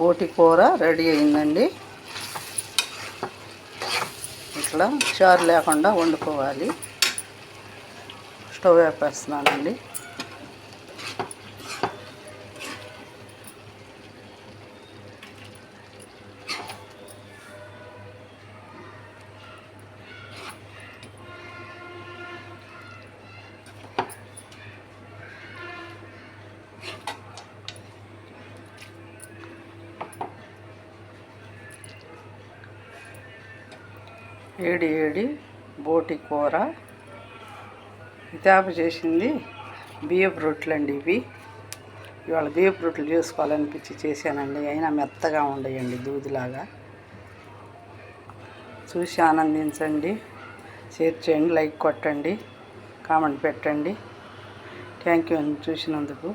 బోటి కూర రెడీ అయిందండి. ఇట్లా చారు లేకుండా వండుకోవాలి. స్టవ్ వేపేస్తున్నానండి. ఏడి ఏడి బోటి కూర. ఇతాప చేసింది బియ్యపు రొట్టెలు అండి ఇవి. ఇవాళ బియ్యపు రొట్టెలు చేసుకోవాలనిపించి చేశానండి. అయినా మెత్తగా ఉండయండి దూదిలాగా. చూసి ఆనందించండి. షేర్ చేయండి లైక్ కొట్టండి కామెంట్ పెట్టండి. థ్యాంక్ యూ అండి చూసినందుకు.